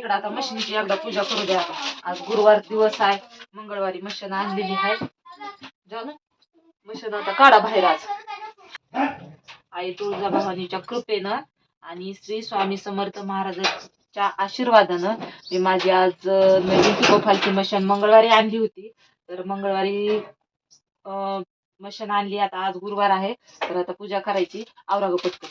इकडं आता मशीनची एकदा पूजा करू द्या आता. आज गुरुवार दिवस आहे मंगळवारी मशीन आणलेली आहे. जाणू मशीन आता काढा बाहेर आज. आई तुळजाभवानीच्या कृपेनं आणि श्री स्वामी समर्थ महाराजांच्या आशीर्वादानं मी माझी आज नवीन पिकोफालची मशीन मंगळवारी आणली होती. तर मंगळवारी अं, मशीन आणली. आता आज गुरुवार आहे. तर आता पूजा करायची. आवराग पटकन.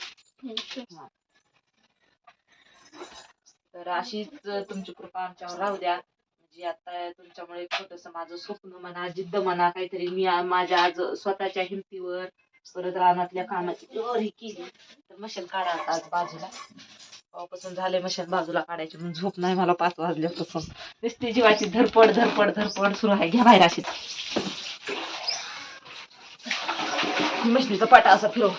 तर अशीच तुमची कृपा आमच्यावर राहू द्या. म्हणजे आता तुमच्यामुळे छोटस माझं स्वप्न म्हणा जिद्द म्हणा काहीतरी मी माझ्या आज स्वतःच्या हिमतीवर परत रानातल्या कामाची जोरी केली तर मशीन काढा आता आज बाजूला. पावपासून झाले मशीन बाजूला काढायची म्हणून झोप नाही मला पाच वाजल्यापासून. नुसती जीवाची धरपड धरपड धरपड सुरू आहे. घ्या बाहेर अशीच. मशनीचा पाटा असा फिरव.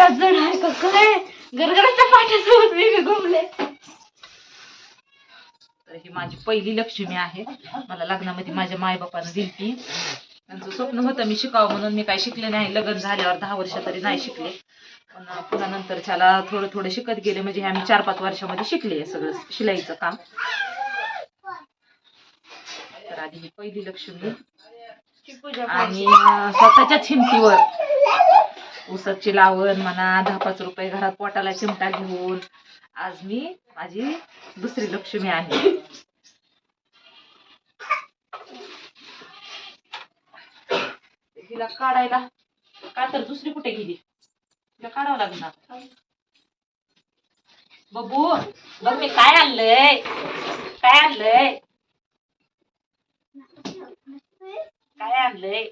पाटा जड आहे का? काय? गरगराच्या पाट्यासोबत वेगळे घुमले. तर ही माझी पहिली लक्ष्मी आहे. मला लग्नामध्ये माझ्या मायबापानं दिली ती. त्यांचं स्वप्न होतं मी शिकावं म्हणून मी काय शिकले नाही. लग्न झाल्यावर दहा वर्ष तरी नाही शिकले. पण पुन्हा नंतरच्याला थोडं थोडं शिकत गेले. म्हणजे आम्ही चार पाच वर्षामध्ये शिकले सगळं शिलाईचं काम. तर आधी ही पहिली लक्ष्मी. आणि स्वतःच्याच हिमतीवर. ऊसाची लावण म्हणा दहा पाच रुपये घरात पोटाला चिमटा घेऊन. आज मी माझी दुसरी लक्ष्मी आहे. तिला काढायला का तर दुसरी कुठे गेली? तिला काढावं लागणार. बबू बघ मी काय आणलंय. काय आणलंय? काय आणलंय?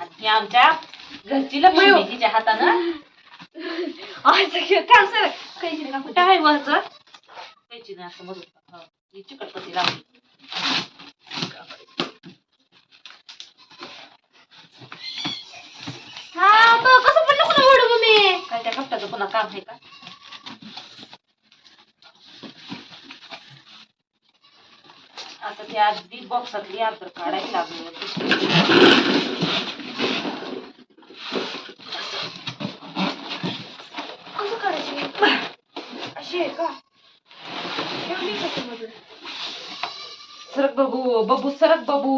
आणि ही आमच्या घरची लक्ष्मी तिच्या हातानं. आहे वरच कायची नाही असं? मधून. हं. ही चिकटपट्टी लावली. काय त्या कपट्याचं पुन्हा काम आहे का? आता ते अगदी बॉक्सातली अंतर काढायला लागलं. सरक बाबू बबू सरक बबू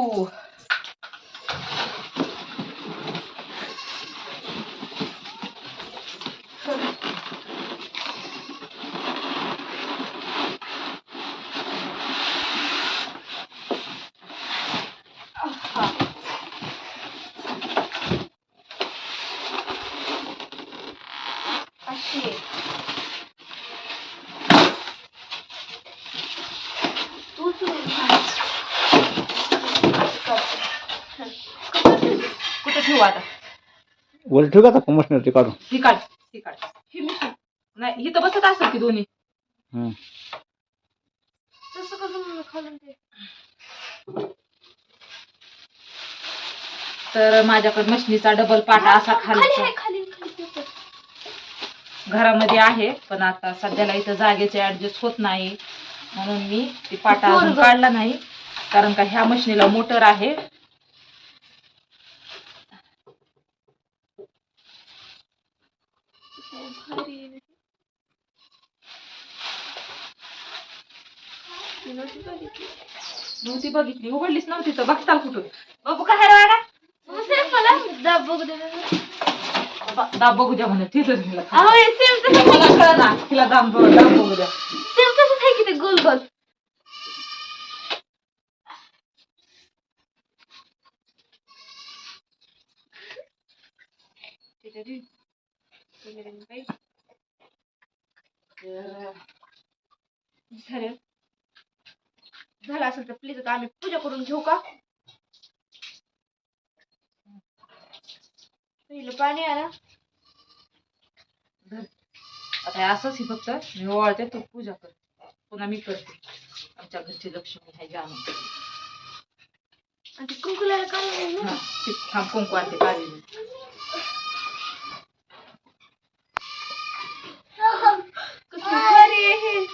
कुठे ठेवू आता वर ठेवू का आता मशनरी काढून? ही काढ ही काढ. ही मिशी नाही इथं बसत असेल की दोन्ही? हम्म. तर माझ्याकडे मशनीचा डबल पाटा असा खाली घरामध्ये आहे पण आता सध्याला इथं जागेचे ऍडजस्ट होत नाही. म्हणून मी ती पाटा अजून काढला नाही. कारण का ह्या मशनीला मोटर आहे. नव्हती बघितली. उघडलीच नव्हती तर बघताल कुठून? बाबू काय रे वागा बा- दाब बघू द्या म्हणे तिथं तिला मला कळलं ना तिला दाब बघ- दाब बघू द्या. गोल गोल? झालं झालं असेल तर प्लीज आता आम्ही पूजा करून घेऊ का? पहिलं पाणी आला आता असंच ही फक्त. मी ओवाळते तू पूजा कर. पुन्हा मी करते. आमच्या घरची लक्ष्मी आहे जाणून आणि कुंकुलाला काढून हा, कुंकू आणते काढी मी. कसं भारी आहे हे.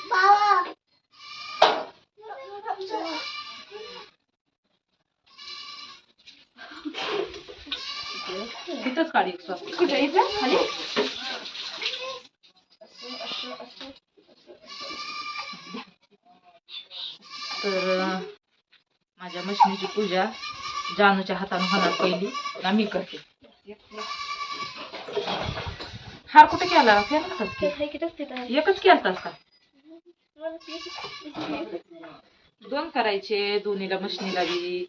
इथंच काढ एक स्वस्त कुठे? इथं? खाली? तर माझ्या मशिनीची पूजा जानूच्या हाताने होणार पहिली. ना मी करते. हार कुठे केला? एकच केलतास का? दोन करायचे दोन्हीला मशनीला बी.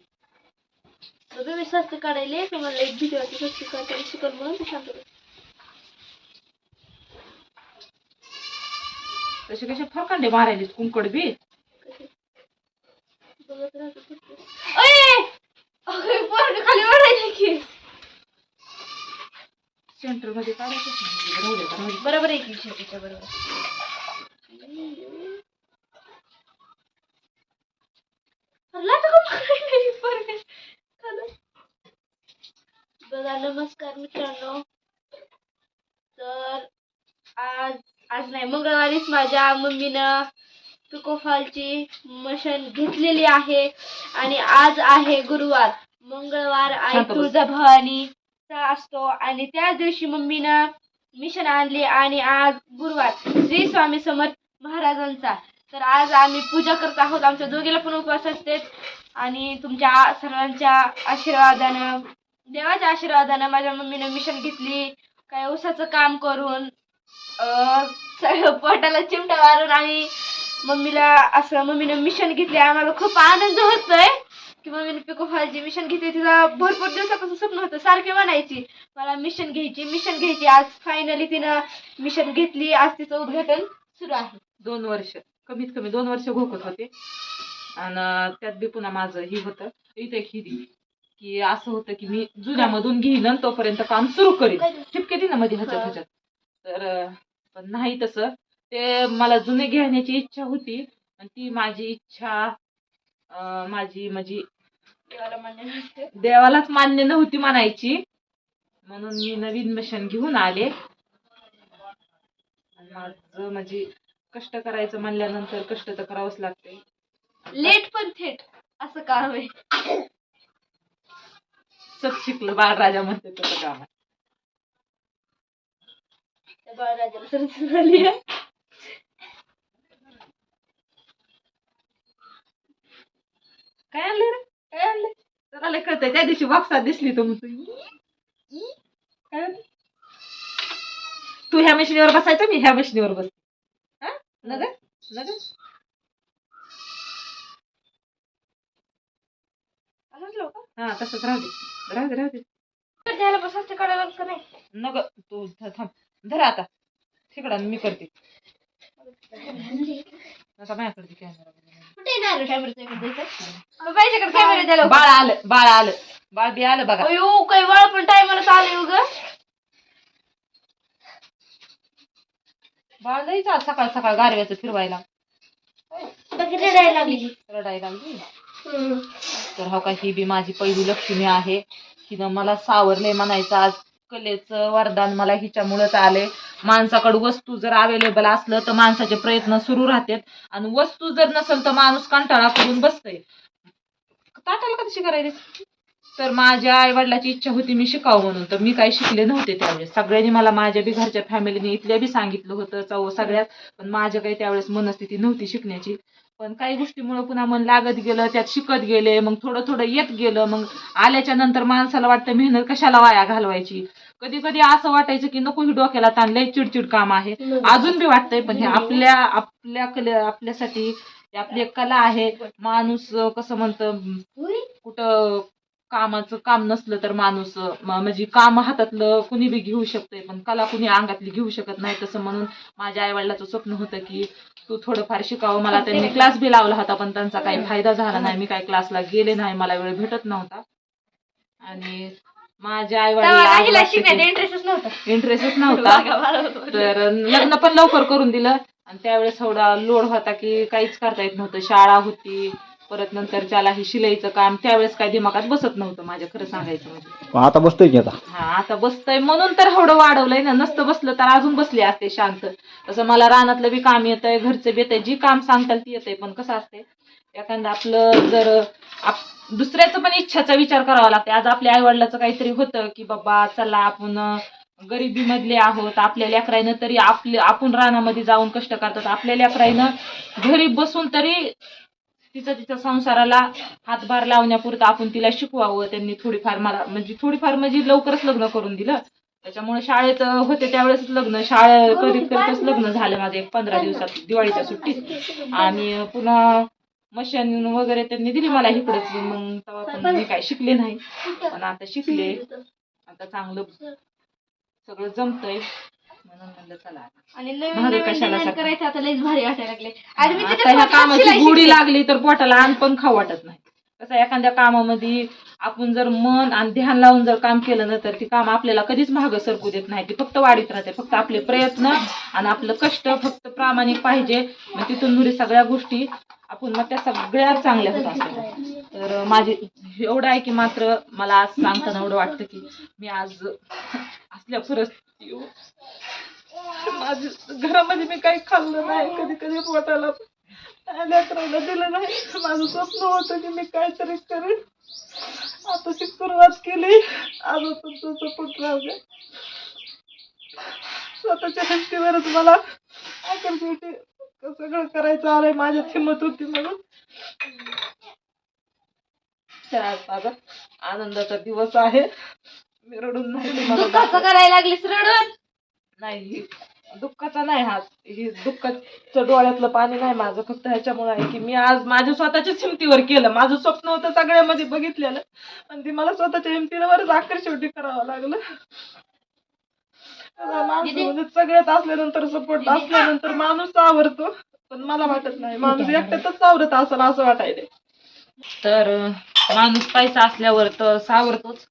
सगळे मी स्वस्त काढायले तर मला एक भीती वाटते स्वस्त काढायला शिकल म्हणून ते बस. तसे कसे फरकांडे मारायले कुंकड बी? बघत राहतो खाली ओढायला की सेंटरमध्ये काढायचं. बरोबर आहे की शेतीच्या बरोबर अरे लाटा का पकडायला ही पोरगं? खाली. बघा नमस्कार मित्रांनो. तर आज आज नाही मंगळवारीच माझ्या मम्मीनं पिकोफॉलची मशीन घेतलेली आहे आणि आज आहे गुरुवार. मंगळवार आई. तुळजाभवानीचा असतो आणि त्या दिवशी मम्मीनं मिशन आणली आणि आज गुरुवार श्री स्वामी समर्थ महाराजांचा. तर आज आम्ही पूजा करत आहोत. आमच्या दोघीला पण उपवास असते आणि तुमच्या सर्वांच्या आशीर्वादानं देवाच्या आशीर्वादानं माझ्या मम्मीनं मिशन घेतली. काय उसाचं काम करून सगळं पोटाला चिमटा मारून आणि मम्मीला असं मम्मीनं मिशन घेतली. आम्हाला खूप आनंद होतोय की मम्मीने पिको फॉलची मिशन घेतली. तिला भरपूर दिवसापासून स्वप्न होतं सारखे म्हणायची मला मिशन घ्यायची मिशन घ्यायची. आज फायनली तिनं मिशन घेतली. आज तिचं उद्घाटन सुरू आहे. दोन वर्ष कमीत कमी दोन वर्ष घोकत होते. आणि त्यात बी पुन्हा माझं ही होतं. इथे एक ही दिली. की असं होतं की मी जुन्यामधून घेईन आणि तोपर्यंत काम सुरू करीन. ठिपके दे ना मध्ये ह्याच्यात. ह्याच्यात तर पण नाही तसं. ते मला जुने घेण्याची इच्छा होती आणि ती माझी इच्छा अं, माझी माझी. देवालाच मान्य नव्हती म्हणायची. म्हणून मी नवीन मशीन घेऊन आले. आणि माझं म्हणजे कष्ट करायचं म्हणल्यानंतर कष्ट तर करावंच लागते लेट पण थेट. असं काम आहे. सत शिकलं बाळराजा म्हणते तसं काम बाळराजाला सरस झाली. काय आणलं रे? काय आणलं? तर आलं कळतंय. त्या दिवशी वापसात दिसली तर म्हणतो "ई, ई." काय म्हणते? तू ह्या मशिनीवर बसायचं मी ह्या मशिनीवर बस. हा? नग नग असंच हा तसंच राहू दे. राहू दे राहू दे द्यायला लागतं नाही. नग तू थांब. धर आता. तिकडा मी करते. आता माझ्याकडे कॅमेरा आलं द्यायला बाळ आलं बाळ आलं. बाळ बी आलं बघा. अयो काही वेळ पण टायमाला चालू उग. बाळ आज सकाळ सकाळ गारव्याचं फिरवायला. रडायला लागली. रडायला लागली. तर हो का ही बी माझी पहिली लक्ष्मी आहे. तिनं मला सावरले म्हणायचं आज कलेचं वरदान मला हिच्यामुळेच आले माणसाकडं वस्तू जर अवेलेबल असलं तर माणसाचे प्रयत्न सुरू राहतात. आणि वस्तू जर नसेल तर माणूस कंटाळा करून बसतय. ताटाला कशी करायची तर माझ्या आई वडिलाची इच्छा होती मी शिकावं म्हणून. तर मी काही शिकले नव्हते त्यावेळेस. सगळ्यांनी मला माझ्या बी घरच्या फॅमिलीने इथल्या बी सांगितलं होतं चव सगळ्यात. पण माझ्या काही त्यावेळेस मनस्थिती नव्हती शिकण्याची. पण काही गोष्टीमुळे पुन्हा मन लागत गेलं त्यात शिकत गेले मग थोडं थोडं येत गेलं मग आल्याच्यानंतर माणसाला वाटतं मेहनत कशाला वाया घालवायची? कधी कधी असं वाटायचं की नको ही डोक्याला ताण लय चिडचिड काम आहे. अजून बी वाटतंय पण हे आपल्या आपल्या कले आपल्यासाठी आपली एक कला आहे. माणूस कसं म्हणतं कुठं कामाचं काम नसलं तर माणूस म्हणजे काम हातातलं कुणी बी घेऊ शकतंय पण कला कुणी अंगातली घेऊ शकत नाही. तसं म्हणून माझ्या आई वडिलाचं स्वप्न होतं की तू थोडंफार शिकावं. मला त्यांनी क्लास बी लावला होता पण त्यांचा काही फायदा झाला नाही. मी काही क्लासला गेले नाही. मला वेळ भेटत नव्हता. आणि माझ्या आई वडिला इंटरेस्टच नव्हता. इंटरेस्टच नव्हता. तर लग्न पण लवकर करून दिलं. आणि त्यावेळेस थोडा लोड होता की काहीच करता येत नव्हतं. शाळा होती. परत नंतर त्याला हे शिलाईचं काम त्यावेळेस काही दिमागात बसत नव्हतं माझ्या खरं सांगायचं म्हणजे. आता बसतोय की आता? हा आता बसतंय. म्हणून तर एवढं वाढवलंय ना. नसतं बसलं तर अजून बसले असते शांत. तसं मला रानातलं बी काम येतंय घरचं बी येतंय. जी काम सांगताल ती येतंय पण कसं असते? एखादं आपलं जर आप दुसऱ्याचं पण इच्छाचा विचार करावा लागतो आज आपल्या आई वडिलाचं काहीतरी होतं की बाबा चला आपण गरिबी मधले आहोत. आपल्या लेकराईनं तरी आपले आपण रानामध्ये जाऊन कष्ट करतात. आपल्या लेकराईनं घरी बसून तरी तिचं तिच्या संसाराला हातभार लावण्यापुरतं आपण तिला शिकवावं. त्यांनी थोडीफार मला म्हणजे थोडीफार म्हणजे लवकरच लग्न करून दिलं. त्याच्यामुळे शाळेत होते त्यावेळेस लग्न. शाळा करीत करीतच लग्न झालं माझं. एक पंधरा दिवसात दिवाळीच्या सुट्टीत. आणि पुन्हा मशीन वगैरे त्यांनी दिली मला इकडंच. मग तेव्हा पण मी काय शिकले नाही. पण आता शिकले. आता चांगलं सगळं जमतंय. म्हणून म्हणलं चला. आणि नवीन भारी नवीन कशाला डिझाईन सगळं? करायचं आता लईच भारी वाटायला लागले. आणि मी आता त्याच्यात ह्या पण कामाची शिलाई गोडी शिकले. लागली तर पोटाला अन्न पण खाऊ वाटत नाही. कसं आहे, एखाद्या कामामध्ये आपण जर मन आणि ध्यान लावून जर काम केलं ना तर ती काम आपल्याला कधीच मागं सरकू देत नाही. ती फक्त वाढीत राहते फक्त आपले प्रयत्न आणि आपलं कष्ट फक्त प्रामाणिक पाहिजे. मग तिथून पुढे सगळ्या गोष्टी आपण मग त्या सगळ्या चांगल्या होत असतात. तर माझे एवढं आहे की मात्र मला आज सांगताना एवढं वाटतं की मी आज असल्या परिस्थिती माझी घरामध्ये मी काही खाल्लं नाही कधी कधी पोटाला लेकराला दिलं नाही. माझं स्वप्न होतं की मी काहीतरी करेन. आता ती सुरुवात केली. आज तुमचं सपोर्ट राहू द्या स्वतःच्या हिमतीवरच मला आकर शेवटी सगळं करायचं आलंय. माझ्यात हिंमत होती म्हणून. माझा आनंदाचा दिवस आहे. मी रडून नाही. करायला लागलीस रडून. नाही. दुःखाचा नाही हा ही दुःखाचं डोळ्यातलं पाणी नाही माझं. फक्त ह्याच्यामुळे आहे की मी आज माझ्या स्वतःच्याच हिमतीवर केलं. माझं स्वप्न होतं सगळ्यामध्ये बघितलेलं. पण ते मला स्वतःच्या हिमतीवरच आखर शेवटी करावं लागलं. माणसं म्हणजे सगळ्यात असल्यानंतर सपोर्ट असल्यानंतर माणूस सावरतो पण मला वाटत नाही. माणूस एकट्यातच सावरत असेल असं वाटायले तर माणूस पैसा असल्यावर तर सावरतोच.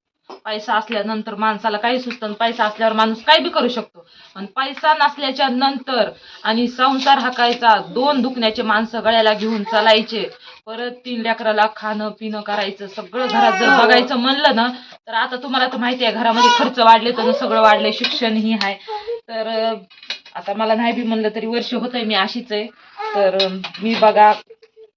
पैसा असल्यानंतर माणसाला काही सुचतं पैसा असल्यावर माणूस काही बी करू शकतो. पण पैसा नसल्याच्या नंतर आणि संसार हाकायचा दोन दुखण्याचे माणसं गळ्याला घेऊन चालायचे परत तीन लेकराला खाणं पिणं करायचं सगळं घरात जर बघायचं म्हणलं ना तर आता तुम्हाला तर माहिती आहे घरामध्ये खर्च वाढले तर सगळं वाढलंय शिक्षण ही आहे. तर आता मला नाही बी म्हणलं तरी वर्ष होत आहे मी अशीच आहे. तर मी बघा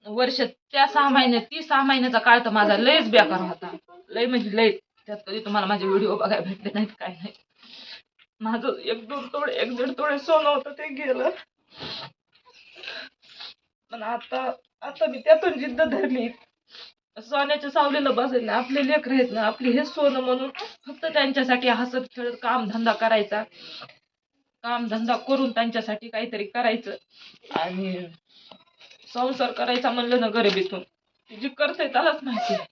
वर्ष त्या सहा महिन्यात ती सहा महिन्याचा काळ तर माझा लयच बेकार होता. लय म्हणजे लय त्यात कधी तुम्हाला माझे व्हिडिओ बघायला भेटले नाहीत काय नाही माझं एक दोन तोडे एक दीड तोडे सोनं होतं ते गेलं. पण आता आता मी त्यातून जिद्द धरली. सोन्याच्या सावलीला बसेल नाही आपले लेकर आहेत ना आपले हे सोनं म्हणून फक्त त्यांच्यासाठी हसत खेळत काम धंदा करायचा. काम धंदा करून त्यांच्यासाठी काहीतरी करायचं. आणि संसार करायचा म्हणलं ना गरिबीतून. ती जी करते त्यालाच माहिती आहे.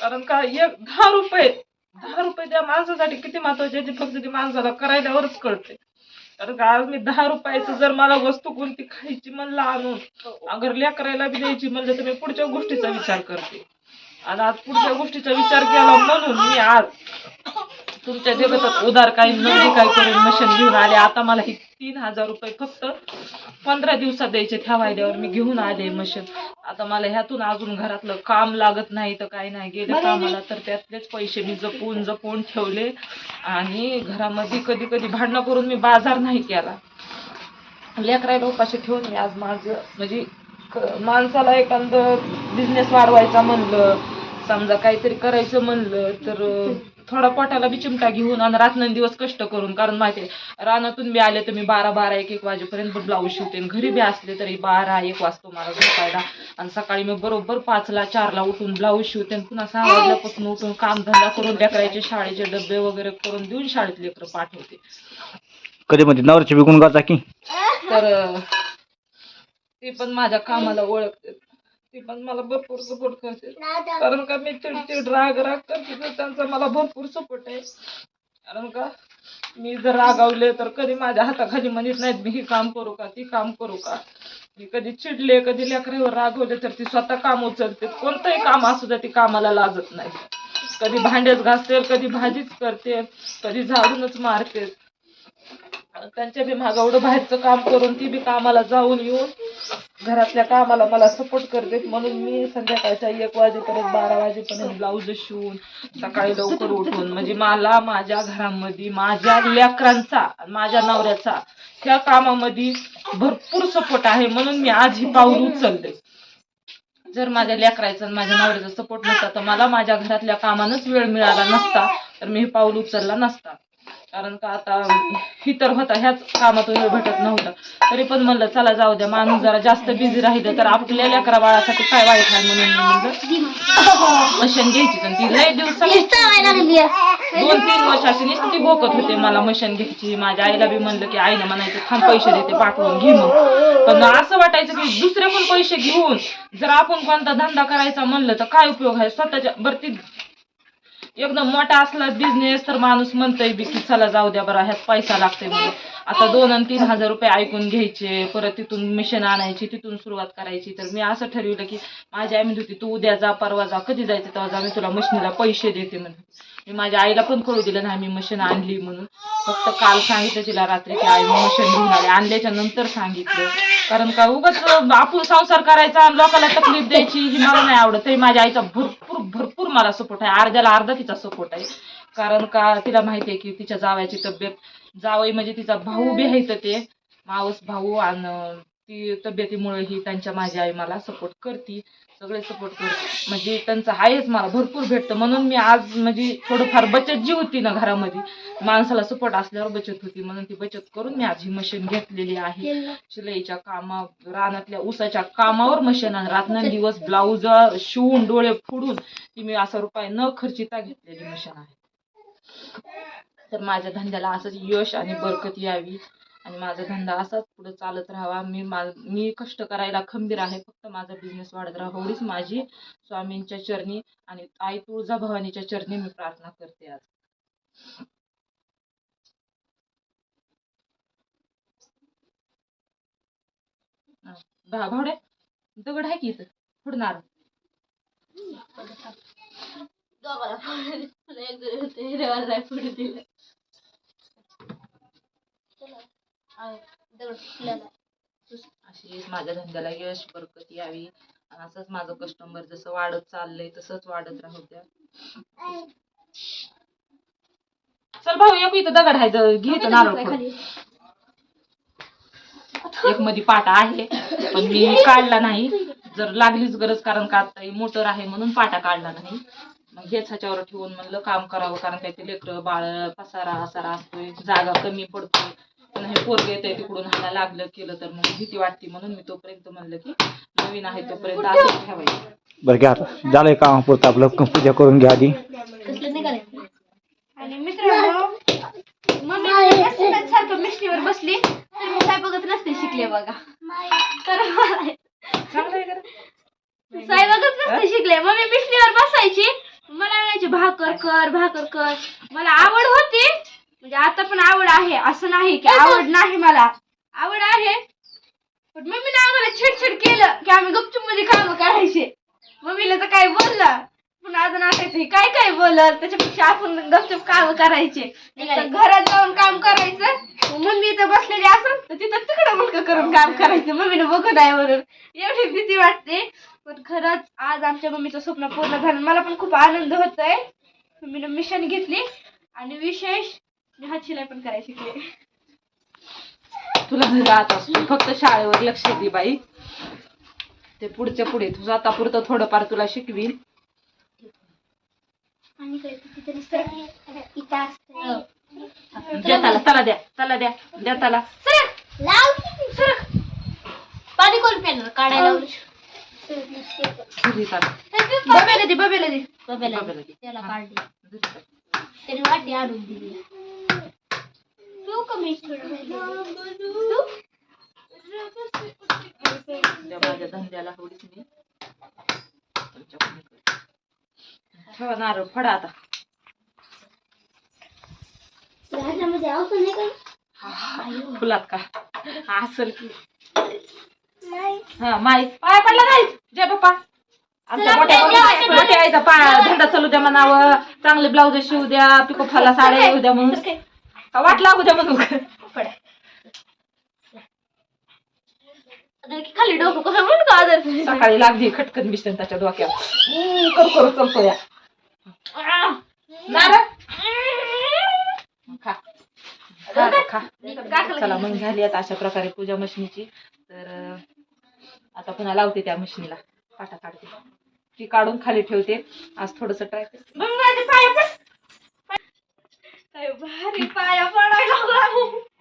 कारण का एक दहा रुपये दहा रुपये त्या माणसासाठी किती महत्त्वाचे ते फक्त ते माणसाला करायल्यावरच कळते. कारण का आज मी दहा रुपयाचं जर मला वस्तू कोणती खायची म्हणलं आणून अगर करायला बी द्यायची म्हणलं तर मी पुढच्या गोष्टीचा विचार करते. आणि आज पुढच्या गोष्टीचा विचार केला म्हणून मी आज तुमच्या जगतात उदार काही नदी काही करून मशीन घेऊन आले. आता मला ही तीन हजार रुपये फक्त पंधरा दिवसात द्यायचे. ठेवायल्यावर मी घेऊन आले मशीन आता मला ह्यातून अजून घरातलं काम लागत नाही तर काही नाही. गेलं कामाला तर त्यातलेच पैसे मी जपून जपून ठेवले. आणि घरामध्ये कधी कधी भांडणं करून मी बाजार नाही केला. लेकरायला उपाशी ठेवून मी आज माझं म्हणजे माणसाला एखादं बिझनेस वाढवायचा म्हणलं समजा काहीतरी करायचं म्हणलं तर थोडा पोटाला बी चिमटा घेऊन आणि रात्रंदिवस कष्ट करून कारण माहिती आहे, रानातून बी आले तर मी बारा बारा एक एक वाजेपर्यंत ब्लाऊज शिवते. आणि घरी बी असले तरी बारा एक वाजतो मला झोपायला आणि सकाळी मी बरोबर पाचला चारला उठून ब्लाऊज शिवते आणि पुन्हा सहा वाजल्यापासून उठून काम धंदा करून लेकरायचे शाळेचे डबे वगैरे करून देऊन शाळेत लेकरं पाठवते. कधी मध्ये नवऱ्याची विकून गाचा की? तर ते पण माझ्या कामाला ओळखते ते पण मला भरपूर सपोर्ट करते कारण का मी चिडचिड राग राग करते तर त्यांचा मला भरपूर सपोर्ट आहे. कारण का मी जर रागावले तर कधी माझ्या हाताखाली म्हणत नाहीत मी हे काम करू का? ती काम करू का? मी कधी चिडले कधी लेकरावर रागवले तर ती स्वतः काम उचलते. कोणतंही काम असू द्या ती कामाला लाजत नाही. कधी भांडेच घासते कधी भाजीच करते कधी झाडूनच मारते. त्यांच्या बी मागं एवढं बाहेरचं काम करून ती बी कामाला जाऊन येऊन घरातल्या कामाला मला सपोर्ट करते. म्हणून मी संध्याकाळच्या एक वाजेपर्यंत बारा वाजेपर्यंत ब्लाऊज शिवून सकाळी लवकर उठून म्हणजे मला माझ्या घरामध्ये माझ्या लेकरांचा माझ्या नवऱ्याचा त्या कामामध्ये भरपूर सपोर्ट आहे. म्हणून मी आज ही पाऊल उचलते. जर माझ्या लेकरायचा माझ्या नवऱ्याचा सपोर्ट नसता तर मला माझ्या घरातल्या कामानच वेळ मिळाला नसता तर मी हे पाऊल उचलला नसता. कारण का आता ही तर होता ह्याच कामातून वेळ भेटत नव्हता. तरी पण म्हणलं चला जाऊ द्या माणूस जरा जास्त बिझी राहिलं तर आपल्या लेकरा बाळासाठी काय वाईट आहे म्हणून मशीन घ्यायची पण ती लय दिवसाची दोन तीन वर्षाची नुसती बोकत होते मला मशीन घ्यायची. माझ्या आईला बी म्हणलं की आईनं म्हणायचं थांब पैसे देते पाठवून घे मग. पण असं वाटायचं की दुसरे पण पैसे घेऊन जर आपण कोणता धंदा करायचा म्हणलं तर काय उपयोग आहे? स्वतःच्या बरं ती एकदम मोठा असला बिझनेस तर माणूस म्हणतोय बी की चला जाऊ द्या बरं ह्यात पैसा लागतोय म्हणून. आता दोन आणि तीन हजार रुपये ऐकून घ्यायचे परत तिथून मिशन आणायची तिथून सुरुवात करायची. तर मी असं ठरवलं की माझी आई म्हणत होती तू उद्या जा परवा जा कधी जायचं तेव्हा जा मी तुला मशीनीला पैसे देते म्हणून. मी माझ्या आईला पण कळू दिलं नाही मी मशीन आणली म्हणून. फक्त काल सांगितलं तिला रात्री की आई मशीन घेऊन आले. आणल्याच्या नंतर सांगितलं. कारण का उगाच आपण संसार करायचा आणि लोकांना तकलीफ द्यायची ही मला नाही आवडत. तरी माझ्या आईचा भरपूर भरपूर मला सपोर्ट आहे. अर्ध्याला अर्धा तिचा सपोर्ट आहे. कारण का तिला माहिती आहे की तिच्या जावयाची तब्येत जावई म्हणजे तिचा भाऊ बी आहे तर ते मावस भाऊ आणि ती तब्येतीमुळे ही त्यांच्या माझी आई मला सपोर्ट करते. सगळे सपोर्ट करते म्हणजे त्यांचं आहेच मला भरपूर भेटतं. म्हणून मी आज म्हणजे थोडंफार बचत जी होती ना घरामध्ये माणसाला सपोर्ट असल्यावर बचत होती. म्हणून ती बचत करून मी आज ही मशीन घेतलेली आहे. शिलाईच्या कामा रानातल्या ऊसाच्या कामावर मशीन आणि रात्रंदिवस ब्लाऊज शिवून डोळे फोडून ती मी असा रुपये न खर्चिता घेतलेली मशीन आहे. तर माझ्या धंद्याला असंच यश आणि बरकत यावी. आणि माझा धंदा असाच पुढे चालत राहावा. मी मा मी कष्ट करायला खंबीर आहे. फक्त माझा बिझनेस वाढत राहा एवढीच माझी स्वामींच्या चरणी आणि आई तुळजा भवानीच्या चरणी मी प्रार्थना करते आज. भा भावड्या दगड आहे की इथं? फुडणार अशी माझ्या धंद्याला यश बरकत यावी. आणि असंच माझं कस्टमर जसं वाढत चाललंय तसंच वाढत राहू द्या. चल भाऊ एक इथं दगड आहे. द- नारळ एक मध्ये पाटा आहे पण मी काढला नाही. जर लागलीच गरज कारण का आता मोटर आहे म्हणून पाटा काढला नाही. मग हेच ह्याच्यावर ठेवून म्हणलं काम करावं कारण त्याचे लेकरं बाळ पसारा असारा असतोय जागा कमी पडतोय. पण हे पोरगे येते तिकडून ह्याला लागलं केलं तर मग भीती वाटते म्हणून मी तोपर्यंत म्हणलं की नवीन आहे तोपर्यंत असं ठेवायचं. बरं घ्या आता. झालंय कामापुरतं आपलं. क- पूजा करून घ्या आधी. आणि मित्रांनो मम्मी सारखं मिशनीवर बसली? तर मी स्वयंपाकच नसते शिकले बघा. तर मला चांगलं आहे का रे? स्वयंपाकच नसते शिकले. मम्मी मिशनीवर बसायची. मला म्हणायची भाकर कर भाकर कर. मला आवड होती. म्हणजे आता पण आवड आहे असं नाही की आवड नाही मला. आवड आहे पण मम्मीने आम्हाला छेडछेड केलं की आम्ही गपचूपमध्ये काम करायचे. मम्मीला तर काय बोललं पण अजून असायचं हे काय काय बोलल त्याच्यापेक्षा आपण गपचूप काम करायचे. तर घरात जाऊन काम करायचं मम्मी इथं बसलेली असेल तर तिथं तिकडं मुलगा करून काम करायचं. मम्मीने बघत आहे म्हणून. एवढी भीती वाटते. पण खरंच आज आमच्या मम्मीचं स्वप्न पूर्ण झालं. मला पण खूप आनंद होत आहे मम्मीनं मिशन घेतली. आणि विशेष मी हात शिलाई पण करायला शिकले तुला घरी आता फक्त शाळेवर लक्ष दे बाई. ते पुढच्या पुढे तुझं आता पुरतं थोडंफार तुला शिकवील द्या त्याला त्याला द्या त्याला द्या द्या त्याला. पाणी कोण काढायला. बबेला दे बबेला दे. बघायला दे. त्याला हा. काढली. त्याने वाटी आणून दिली. माझ्या धंद्याला मी. ठेवा नारळ फडा आता नाही का फुलात का असल की? हा माई पाया पडला नाही जय बाप्पा आमच्या मोठ्या मोठ्या आईचा धंदा चालू द्या म्हणावं चांगले ब्लाऊज शिवू द्या पिको फाला साड्या येऊ द्या म्हणून. का वाट लागू द्या म्हणून खाली डोकं कसं म्हणतो आदर सकाळी लागली खटकन बिस्टन त्याच्या डोक्यात. हम्म, करू करू चलतो या. खा. चला मग झाली आता अशा प्रकारे पूजा मशीनीची. तर आता पुन्हा लावते त्या मशीनीला. काटा काढते. ती काढून खाली ठेवते. आज थोडस ट्राय करते मग माझ्या पाया पड काय भारी पाया पडायला लागला